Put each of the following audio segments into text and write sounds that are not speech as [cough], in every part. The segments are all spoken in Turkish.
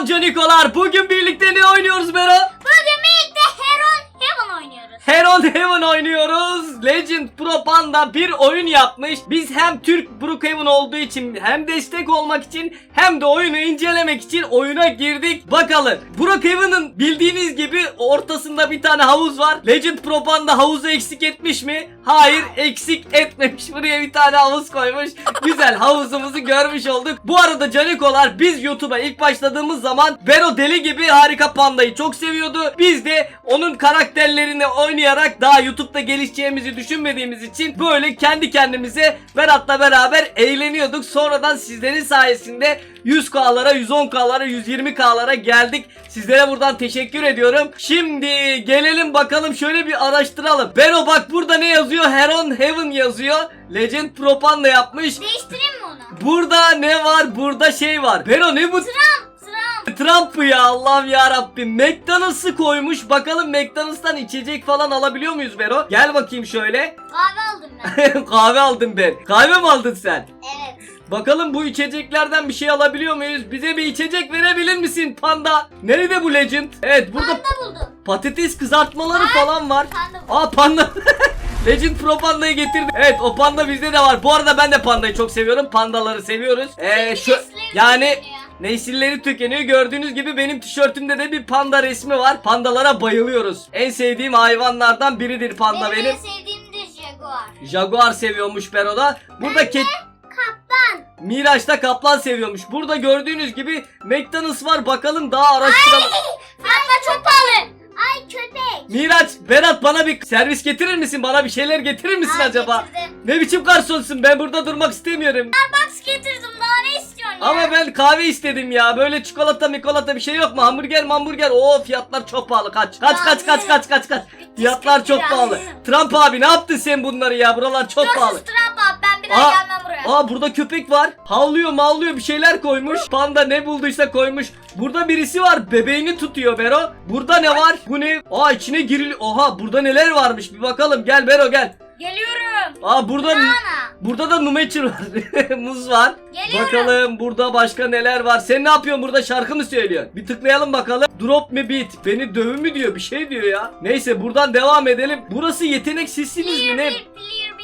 Selam canikolar. Bugün birlikte ne oynuyoruz Bero? Bugün birlikte Heron Heaven oynuyoruz. Heron Heaven oynuyoruz. Legend Pro Panda bir oyun yapmış. Biz hem Türk Brookhaven olduğu için hem destek olmak için hem de oyunu incelemek için oyuna girdik. Bakalım. Brookhaven'ın bildiğiniz gibi ortasında bir tane havuz var. Legend Pro Panda havuzu eksik etmiş mi? Hayır eksik etmemiş. Buraya bir tane havuz koymuş. Güzel havuzumuzu görmüş olduk. Bu arada canikolar biz YouTube'a ilk başladığımız zaman Bero deli gibi harika pandayı çok seviyordu. Biz de onun karakterlerini oynayarak daha YouTube'da gelişeceğimizi düşünmediğimiz için böyle kendi kendimize Berat'la beraber eğleniyorduk. Sonradan sizlerin sayesinde 100K'lara, 110K'lara, 120K'lara geldik. Sizlere buradan teşekkür ediyorum. Şimdi gelelim bakalım şöyle bir araştıralım. Bero bak burada ne yazıyor? Heron Heaven yazıyor. Legend Propanda yapmış. Değiştireyim mi onu? Burada ne var? Burada şey var. Bero ne bu? Trump. Trump'ı ya Allah'ım ya Rabbim. McDonald's'ı koymuş. Bakalım McDonald's'tan içecek falan alabiliyor muyuz Bero? Gel bakayım şöyle. Kahve aldım ben. [laughs] Kahve aldım ben. Kahve mi aldın sen? evet. Bakalım bu içeceklerden bir şey alabiliyor muyuz? Bize bir içecek verebilir misin panda? Nerede bu legend? Evet burada Panda buldum. patates kızartmaları falan var. Panda buldum. Aa panda. [laughs] Legend Pro Panda'yı getirdi. Evet o panda bizde de var. Bu arada ben de pandayı çok seviyorum. Pandaları seviyoruz. Ee, şu yani tükeniyor. Nesilleri tükeniyor. Gördüğünüz gibi benim tişörtümde de bir panda resmi var. Pandalara bayılıyoruz. En sevdiğim hayvanlardan biridir panda benim. benim. en sevdiğim de Jaguar. Jaguar seviyormuş Bero'da. Burada ke Kaplan. Miraç da kaplan seviyormuş. Burada gördüğünüz gibi McDonald's var. Bakalım daha araştıralım. Fiyatlar çok pahalı. Ay köpek. Miraç, Berat bana bir servis getirir misin? Bana bir şeyler getirir misin Aa, acaba? getirdim. Ne biçim garsonsun? Ben burada durmak istemiyorum. Starbucks getirdim Ama ben kahve istedim ya. Böyle çikolata mikolata bir şey yok mu? Hamburger hamburger. Oo fiyatlar çok pahalı. Kaç. Kaç kaç kaç kaç kaç kaç. Fiyatlar çok pahalı. Trump abi ne yaptın sen bunları ya? Buralar çok pahalı. Görüşürüz Trump abi ben bir daha Aa, gelmem buraya. Aa burada köpek var. Havlıyor mavlıyor bir şeyler koymuş. Panda ne bulduysa koymuş. Burada birisi var. Bebeğini tutuyor Bero. Burada ne var? Bu ne? Aa içine girili. Oha burada neler varmış? Bir bakalım. Gel Bero gel. Geliyorum. Aa burada Nana. Burada da numeçir var. [laughs] Muz var. Geliyorum. Bakalım burada başka neler var. Sen ne yapıyorsun burada şarkı mı söylüyorsun? Bir tıklayalım bakalım. Drop me beat. Beni dövü mü diyor bir şey diyor ya. Neyse buradan devam edelim. Burası yetenek sizsiniz mi ne?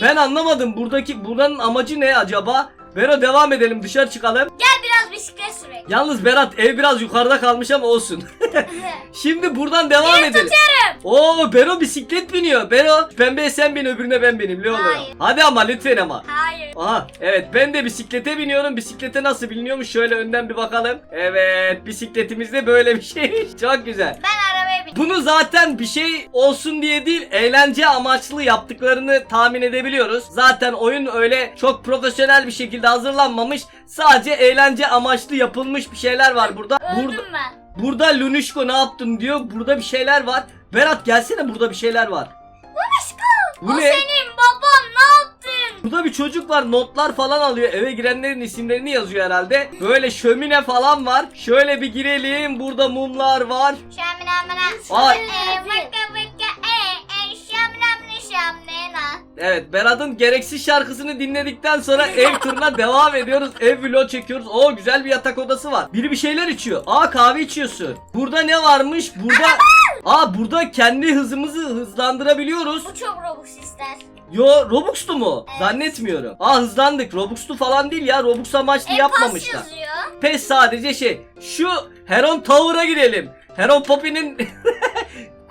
Ben anlamadım buradaki buranın amacı ne acaba? Bero devam edelim dışarı çıkalım. Gel biraz bisiklet sürek. Yalnız Berat ev biraz yukarıda kalmış ama olsun. [laughs] Şimdi buradan devam Seni edelim. tutuyorum. Oo Bero bisiklet biniyor. Bero pembeye sen bin öbürüne ben bineyim ne oluyor? Hayır. Hadi ama lütfen ama. Hayır. Aha evet ben de bisiklete biniyorum. Bisiklete nasıl biliniyormuş şöyle önden bir bakalım. Evet bisikletimizde böyle bir şey. [laughs] Çok güzel. Ben arabaya bin. Bunu zaten bir şey olsun diye değil eğlence amaçlı yaptıklarını tahmin edebiliyoruz. Zaten oyun öyle çok profesyonel bir şekilde hazırlanmamış. Sadece eğlence amaçlı yapılmış bir şeyler var burada. Burada, Öldüm ben. burada Lunişko ne yaptın diyor. Burada bir şeyler var. Berat gelsene burada bir şeyler var. Bu o ne? senin baban ne yaptın? Burada bir çocuk var notlar falan alıyor eve girenlerin isimlerini yazıyor herhalde. Böyle şömine falan var. Şöyle bir girelim burada mumlar var. Şamina Ay. mina. E, vaka şamina. Evet Berat'ın gereksiz şarkısını dinledikten sonra ev turuna devam ediyoruz. Ev vlog çekiyoruz. Oo güzel bir yatak odası var. Biri bir şeyler içiyor. Aa kahve içiyorsun. Burada ne varmış? Burada Aa burada kendi hızımızı hızlandırabiliyoruz. Bu çok robux ister. Yo Robux'tu mu? Evet. Zannetmiyorum. Aa hızlandık. Robux'tu falan değil ya. Robux amaçlı E yapmamışlar. yazıyor. Pes sadece şey. Şu Heron Tower'a gidelim. Heron Poppy'nin [laughs]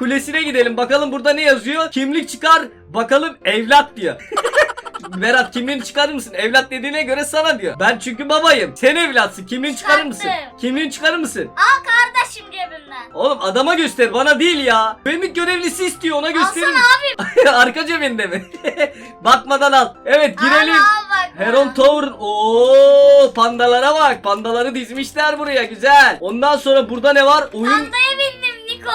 kulesine gidelim. Bakalım burada ne yazıyor? Kimlik çıkar. Bakalım evlat diyor. [laughs] Berat kimliğini çıkarır mısın? Evlat dediğine göre sana diyor. Ben çünkü babayım. Sen evlatsın. Kimliğini çıkarır mısın? Çıkarttım. Kimliğini çıkarır mısın? Al kardeşim cebimden. Oğlum adama göster bana değil ya. Güvenlik görevlisi istiyor ona göstereyim. Alsana abi. [laughs] Arka cebinde mi? [laughs] Bakmadan al. Evet girelim. Al, al bak. Heron Tower'ın ooo pandalara bak. Pandaları dizmişler buraya güzel. Ondan sonra burada ne var? Oyun Pandaya bindim Niko.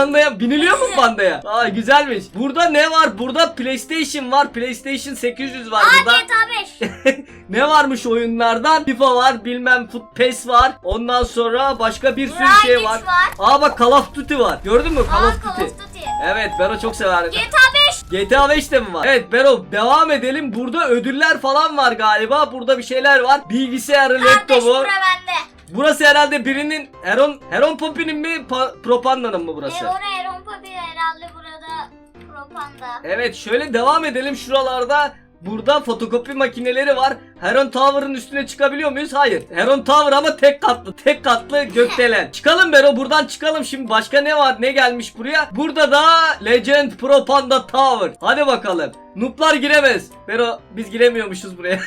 Pandaya biniliyor mu pandaya? Aa güzelmiş. Burada ne var? Burada PlayStation var. PlayStation 800 var Aa burada. GTA 5. [laughs] ne varmış oyunlardan? FIFA var, bilmem Foot PES var. Ondan sonra başka bir sürü şey var. Var. Aa bak Call of Duty var. Gördün mü Call Aa of Call Duty? of Duty. Evet Bero çok severdim. GTA 5. GTA 5 de mi var? Evet Bero devam edelim. Burada ödüller falan var galiba. Burada bir şeyler var. Bilgisayarı, Kardeş laptopu. bura bende. Burası herhalde birinin Heron Heron Poppy'nin mi Pa- Propanda'nın mı burası? oraya Rompa bir herhalde burada propanda. Evet şöyle devam edelim şuralarda. Burada fotokopi makineleri var. Heron Tower'ın üstüne çıkabiliyor muyuz? Hayır. Heron Tower ama tek katlı. Tek katlı gökdelen. çıkalım Bero buradan çıkalım. Şimdi başka ne var? Ne gelmiş buraya? Burada da Legend Pro Panda Tower. Hadi bakalım. Nuplar giremez. Bero biz giremiyormuşuz buraya.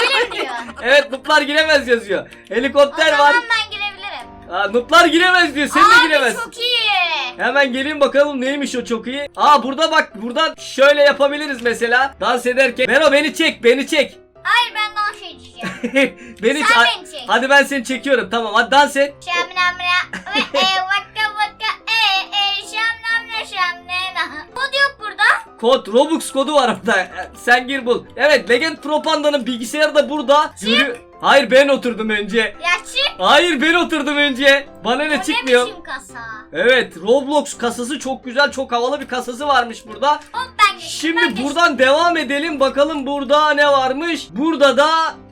Öyle mi [laughs] diyor? evet nuplar giremez yazıyor. o Helikopter zaman var. ben. Aa, nuplar giremez diyor. Sen de Abi giremezsin. çok iyi. Hemen gelin bakalım neymiş o çok iyi. Aa burada bak buradan şöyle yapabiliriz mesela. Dans ederken. Bero beni çek beni çek. Hayır ben dans edeceğim. [laughs] beni Sen beni çek. Hadi ben seni çekiyorum tamam hadi dans et. Şamnamra ve e vaka vaka e e. Kod yok burada. Kod Robux kodu var orada. Sen gir bul. Evet Legend Pro Panda'nın bilgisayarı da burada. Yürü- Hayır ben oturdum önce. Ya çık. Hayır ben oturdum önce. Bana ne çıkmıyor. kasa? Evet Roblox kasası çok güzel çok havalı bir kasası varmış burada. Hop ben geçtim. Şimdi ben geçtim. buradan devam edelim bakalım burada ne varmış. Burada da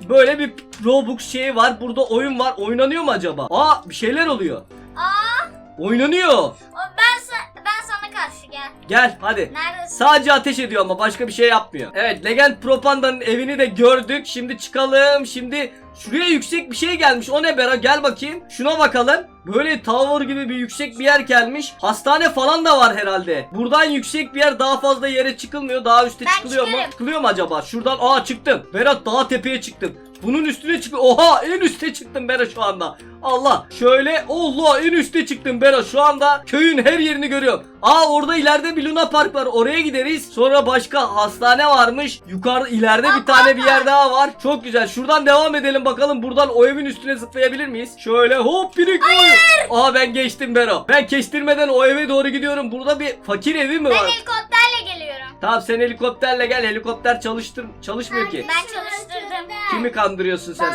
böyle bir Robux şeyi var. Burada oyun var. Oynanıyor mu acaba? Aa bir şeyler oluyor. Aa, Oynanıyor. o ben sana karşı gel. Gel hadi. Neredesin? Sadece ateş ediyor ama başka bir şey yapmıyor. Evet Legend Propanda'nın evini de gördük. Şimdi çıkalım. Şimdi şuraya yüksek bir şey gelmiş. O ne Bera? Gel bakayım. Şuna bakalım. Böyle tower gibi bir yüksek bir yer gelmiş. Hastane falan da var herhalde. Buradan yüksek bir yer daha fazla yere çıkılmıyor. Daha üste Ben çıkılıyor mu? çıkarım. Çıkılıyor mu acaba? Şuradan aa çıktım. Berat daha tepeye çıktım. Bunun üstüne çık. Oha en üste çıktım Bera şu anda. Allah şöyle Allah en üste çıktım Bera şu anda köyün her yerini görüyorum. Aa orada ileride bir Luna Park var oraya gideriz. Sonra başka hastane varmış. Yukarıda ileride bir tane bir yer daha var. Çok güzel şuradan devam edelim bakalım buradan o evin üstüne zıplayabilir miyiz? Şöyle hop birik Aa ben geçtim Bero. Ben kestirmeden o eve doğru gidiyorum. Burada bir fakir evi mi Ben var? helikopterle geliyorum. Tamam sen helikopterle gel. Helikopter çalıştır çalışmıyor ki. Ben çalıştırdım. Kimi kandırıyorsun sen?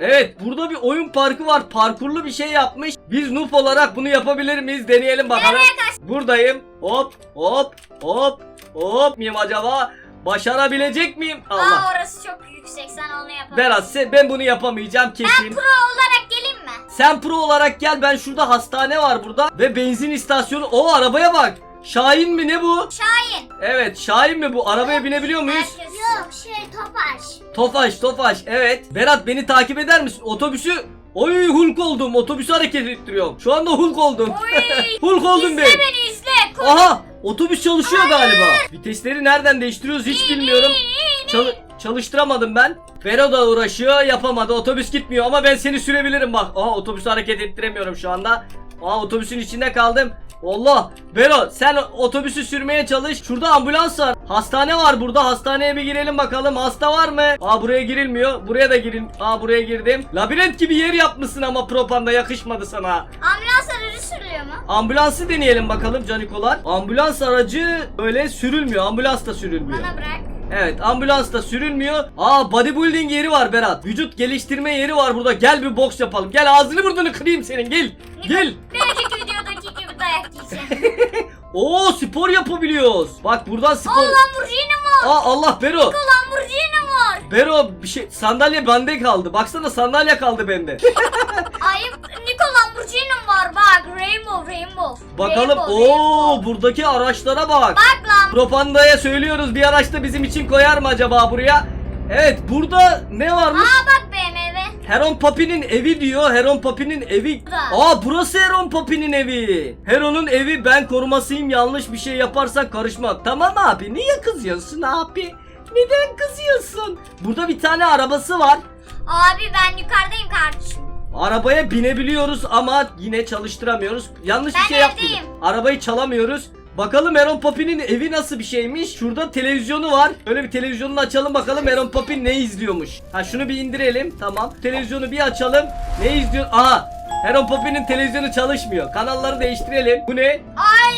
Evet burada bir oyun parkı var. Parkurlu bir şey yapmış. Biz noob olarak bunu yapabilir miyiz? Deneyelim bakalım. Buradayım. Hop hop hop hop miyim acaba? Başarabilecek miyim? Allah. Aa orası çok yüksek sen onu yapamazsın. Berat sen- ben bunu yapamayacağım kesin. Pro olarak geleyim mi? Sen pro olarak gel. Ben şurada hastane var burada ve benzin istasyonu. O arabaya bak. Şahin mi ne bu? Şahin. Evet Şahin mi bu? Arabaya binebiliyor muyuz? Yok şey Topaş. Tofaş Tofaş evet. Berat beni takip eder misin? Otobüsü Oy Hulk oldum. Otobüsü hareket ettiriyorum. Şu anda Hulk oldum. [laughs] Hulk oldum izle ben. beni izle. Koş. Aha otobüs çalışıyor galiba. Vitesleri nereden değiştiriyoruz hiç bilmiyorum. Çal- çalıştıramadım ben. Fero da uğraşıyor yapamadı. Otobüs gitmiyor ama ben seni sürebilirim bak. Aha otobüsü hareket ettiremiyorum şu anda. Aa otobüsün içinde kaldım. Allah! Bero sen otobüsü sürmeye çalış. Şurada ambulans var. Hastane var burada. Hastaneye bir girelim bakalım. Hasta var mı? Aa buraya girilmiyor. Buraya da girin. Aa buraya girdim. Labirent gibi yer yapmışsın ama propanda yakışmadı sana. Ambulans aracı sürülüyor mu? Ambulansı deneyelim bakalım canikolar. Ambulans aracı böyle sürülmüyor. Ambulans da sürülmüyor. Bana bırak. Evet ambulans da sürülmüyor. Aa bodybuilding yeri var Berat. Vücut geliştirme yeri var burada. Gel bir boks yapalım. Gel ağzını burnunu kırayım senin. Gel. Gel. Bir önceki videodaki gibi dayak yiyeceğim. [laughs] Oo spor yapabiliyoruz. Bak buradan spor. Aa Lamborghini var. Aa Allah Bero. Lamborghini var. Bero bir şey sandalye bende kaldı. Baksana sandalye kaldı bende. [laughs] Ayıp. Niko Lamborghini var bak. Rainbow Rainbow. Bakalım. Rainbow, Oo Rainbow. buradaki araçlara bak. Bak lan. Propanda'ya söylüyoruz bir araç da bizim için koyar mı acaba buraya? Evet burada ne varmış? Aa bak BMW. Heron Papi'nin evi diyor. Heron Papi'nin evi. Burada. Aa burası Heron Papi'nin evi. Heron'un evi ben korumasıyım. Yanlış bir şey yaparsan karışma. Tamam abi. Niye kızıyorsun abi? Neden kızıyorsun? Burada bir tane arabası var. Abi ben yukarıdayım kardeşim. Arabaya binebiliyoruz ama yine çalıştıramıyoruz. Yanlış bir Ben şey yaptık. Arabayı çalamıyoruz. Bakalım Heron Papi'nin evi nasıl bir şeymiş. Şurada televizyonu var. Öyle bir televizyonunu açalım bakalım Heron Papi ne izliyormuş. Ha şunu bir indirelim. Tamam. Televizyonu bir açalım. Ne izliyor? Aha. Heron Papi'nin televizyonu çalışmıyor. Kanalları değiştirelim. Bu ne? Ay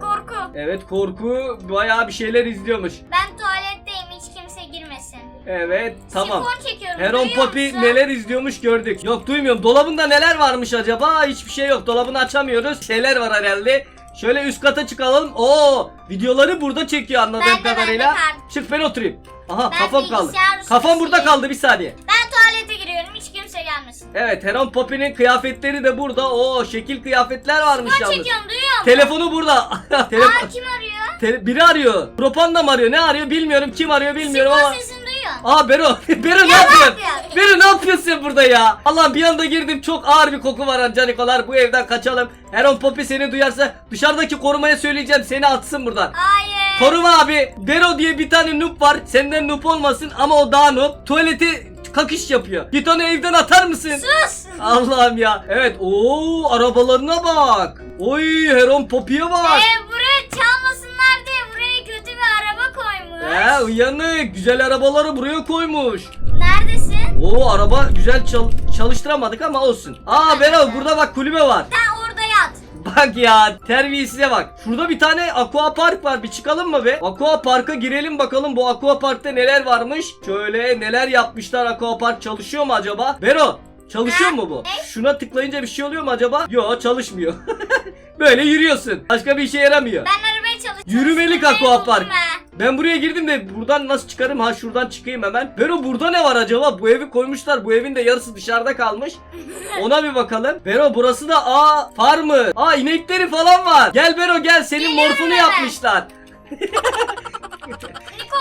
korku. Evet korku bayağı bir şeyler izliyormuş. Ben tuvaletteyim hiç kimse girmesin. Evet tamam. Sifon çekiyorum. Heron duyuyor Papi musun? neler izliyormuş gördük. Yok duymuyorum. Dolabında neler varmış acaba? Hiçbir şey yok. Dolabını açamıyoruz. Şeyler var herhalde. Şöyle üst kata çıkalım. Oo, videoları burada çekiyor anladığım Ben de, ben de kadarıyla. Çık ben oturayım. Aha Ben kafam kaldı. Kafam burada kaldı bir saniye. Ben tuvalete giriyorum hiç kimse gelmesin. Evet Heron Poppy'nin kıyafetleri de burada. Oo şekil kıyafetler varmış Skor yalnız. çekiyorum duyuyor musun? Telefonu burada. [laughs] Telefon. Aa kim arıyor? Te- biri arıyor. Propanda mı arıyor? Ne arıyor bilmiyorum. Kim arıyor bilmiyorum Skor ama. sesini duyuyor. Aa Bero. [laughs] Bero ne Ya, yapıyorsun? yapıyorsun? Bero ne yapıyorsun burada ya? Allah bir anda girdim. Çok ağır bir koku var Canikolar. Bu evden kaçalım. Heron Poppy seni duyarsa dışarıdaki korumaya söyleyeceğim. Seni atsın buradan. Hayır. Koruma abi. Bero diye bir tane noob var. Senden noob olmasın ama o daha noob. Tuvaleti kakış yapıyor. Git onu evden atar mısın? Sus. Allah'ım ya. Evet. Oo arabalarına bak. Oy Heron Poppy'ye bak. Ee, He uyanık. Güzel arabaları buraya koymuş. Neredesin? Oo araba güzel çal- çalıştıramadık ama olsun. Aa Bero burada bak kulübe var. Sen orada yat. Bak ya terbiyesize bak. Şurada bir tane aqua park var. Bir çıkalım mı be? Aqua parka girelim bakalım bu aqua parkta neler varmış. Şöyle neler yapmışlar aqua park çalışıyor mu acaba? Bero çalışıyor mu bu? Şuna tıklayınca bir şey oluyor mu acaba? Yo çalışmıyor. [laughs] Böyle yürüyorsun. Başka bir işe yaramıyor. Ben arabaya çalışıyorum. Yürümelik Çalıştırmayı aqua park. buldum ben. Buraya girdim de buradan nasıl çıkarım? Ha şuradan çıkayım hemen. Bero burada ne var acaba? Bu evi koymuşlar. Bu evin de yarısı dışarıda kalmış. Ona bir bakalım. Bero burası da aa farmı. Aa inekleri falan var. Gel Bero gel. Senin Geliyorum morfunu hemen. yapmışlar. [laughs]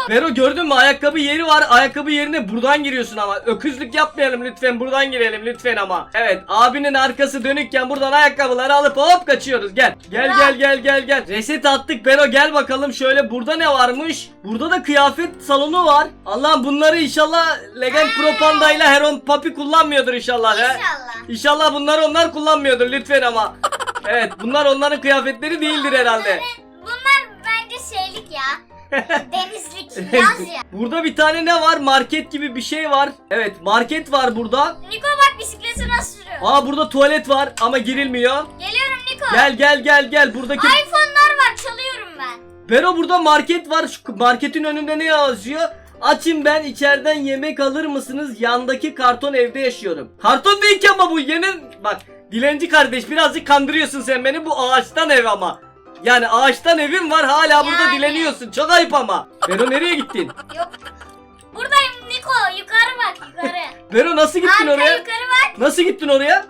Bero gördün mü ayakkabı yeri var. Ayakkabı yerine buradan giriyorsun ama. Öküzlük yapmayalım lütfen. Buradan girelim lütfen ama. Evet abinin arkası dönükken buradan ayakkabıları alıp hop kaçıyoruz. Gel. Gel gel gel gel gel. Reset attık Bero gel bakalım şöyle burada ne varmış? Burada da kıyafet salonu var. Allah'ım bunları inşallah Legend Pro Panda ile Heron Papi kullanmıyordur inşallah. He? inşallah. İnşallah bunlar onlar kullanmıyordur lütfen ama. Evet bunlar onların kıyafetleri değildir herhalde. Bunlar bence şeylik ya. Denizlik [laughs] yaz ya. Burada bir tane ne var? Market gibi bir şey var. Evet market var burada. Niko bak bisikleti nasıl sürüyor. Aa burada tuvalet var ama girilmiyor. Geliyorum Niko. Gel gel gel gel buradaki iPhone'lar var çalıyorum ben. Bero burada market var. Şu marketin önünde ne yazıyor? Açım ben içeriden yemek alır mısınız? Yandaki karton evde yaşıyorum. Karton değil ki ama bu yeni bak dilenci kardeş birazcık kandırıyorsun sen beni bu ağaçtan ev ama. Yani ağaçtan evim var hala burada Yani. dileniyorsun. Çok ayıp ama. Bero nereye gittin? Yok. Buradayım Niko. Yukarı bak yukarı. [laughs] Bero nasıl gittin Arka oraya? yukarı bak. Nasıl gittin oraya?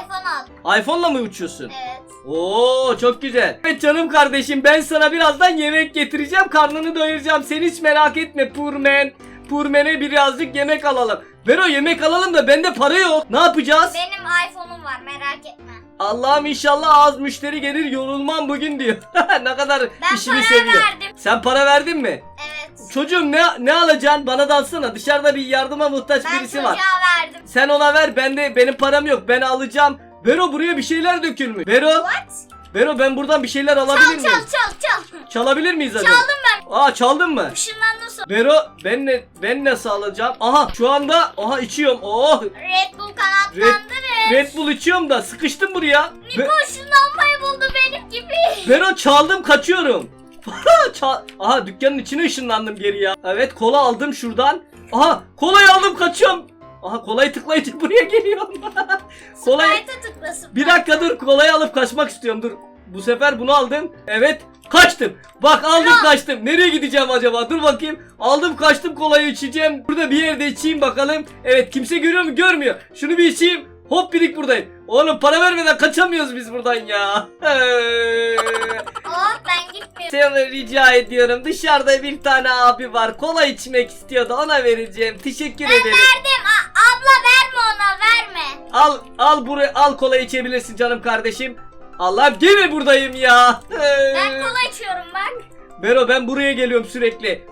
iPhone al. iPhone'la mı uçuyorsun? Evet. Oo çok güzel. Evet canım kardeşim ben sana birazdan yemek getireceğim. Karnını doyuracağım. Sen hiç merak etme Purmen. Purmen'e birazcık yemek alalım. Vero yemek alalım da bende para yok. Ne yapacağız? Benim iPhone'um var merak etme. Allah'ım inşallah az müşteri gelir yorulmam bugün diyor. [laughs] ne kadar Ben işini para seviyor. verdim. Sen para verdin mi? Evet. Çocuğum ne ne alacaksın? Bana da alsana. Dışarıda bir yardıma muhtaç Ben birisi var. verdim. Sen ona ver. Ben de benim param yok. Ben alacağım. Vero buraya bir şeyler dökülmüş. Vero, What? Vero ben buradan bir şeyler alabilir Çal miyim? çal çal çal. Çalabilir miyiz acaba? Çaldım ben. Aa çaldın mı? Işınlandım sonra. Vero ben ne ben nasıl alacağım? Aha şu anda aha içiyorum. Oh Red Bull kanatlandı ve... Red Bull içiyorum da sıkıştım buraya. Ve, Niko ışınlanmayı buldu benim gibi. Vero çaldım kaçıyorum. [laughs] Çal- aha dükkanın içine ışınlandım geri ya. Evet kola aldım şuradan. Aha kolayı aldım kaçıyorum. Aha kolayı tıklayınca [laughs] buraya geliyorum. [laughs] Kolay- Sprite'a tıklasın. Bir dakika dur kolayı alıp kaçmak istiyorum dur. Bu sefer bunu aldım. Evet kaçtım. Bak aldım kaçtım. Nereye gideceğim acaba? Dur bakayım. Aldım kaçtım kolayı içeceğim. Burada bir yerde içeyim bakalım. Evet kimse görüyor mu? Görmüyor. Şunu bir içeyim. Hop birik buradayım. Oğlum para vermeden kaçamıyoruz biz buradan ya. Oh ben gitmiyorum. [laughs] Rica ediyorum. Dışarıda bir tane abi var. Kola içmek istiyordu. Ona vereceğim. Teşekkür ederim. Verdim. A- abla verme ona verme. Al al buraya al kola içebilirsin canım kardeşim. Allah'ım gene buradayım ya. Ben kola içiyorum bak. Bero ben buraya geliyorum sürekli.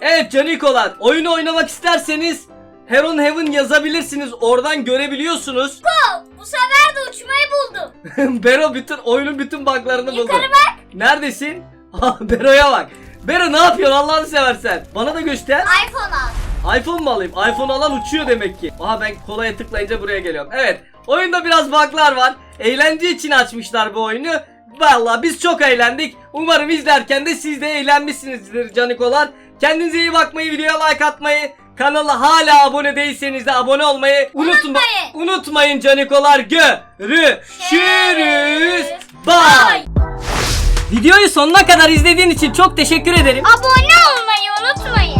Evet canikolar oyunu oynamak isterseniz Heron Heaven yazabilirsiniz. Oradan görebiliyorsunuz. Oh, bu sefer de uçmayı buldum. [laughs] Bero bütün oyunun bütün buglarını buldu. Yukarı bak. Neredesin? [laughs] Ah, Bero'ya bak. Bero ne yapıyorsun Allah'ını seversen? Bana da göster. iPhone al. iPhone mu alayım? iPhone alan uçuyor demek ki. Aha ben kolaya tıklayınca buraya geliyorum. Evet. Oyunda biraz bug'lar var. Eğlence için açmışlar bu oyunu. Vallahi biz çok eğlendik. Umarım izlerken de siz de eğlenmişsinizdir canikolar. Kendinize iyi bakmayı, videoya like atmayı, kanala hala abone değilseniz de abone olmayı unutma, Unutmayın. unutmayın canikolar. Görüşürüz. Bye. Videoyu sonuna kadar izlediğin için çok teşekkür ederim. Abone olmayı unutmayın.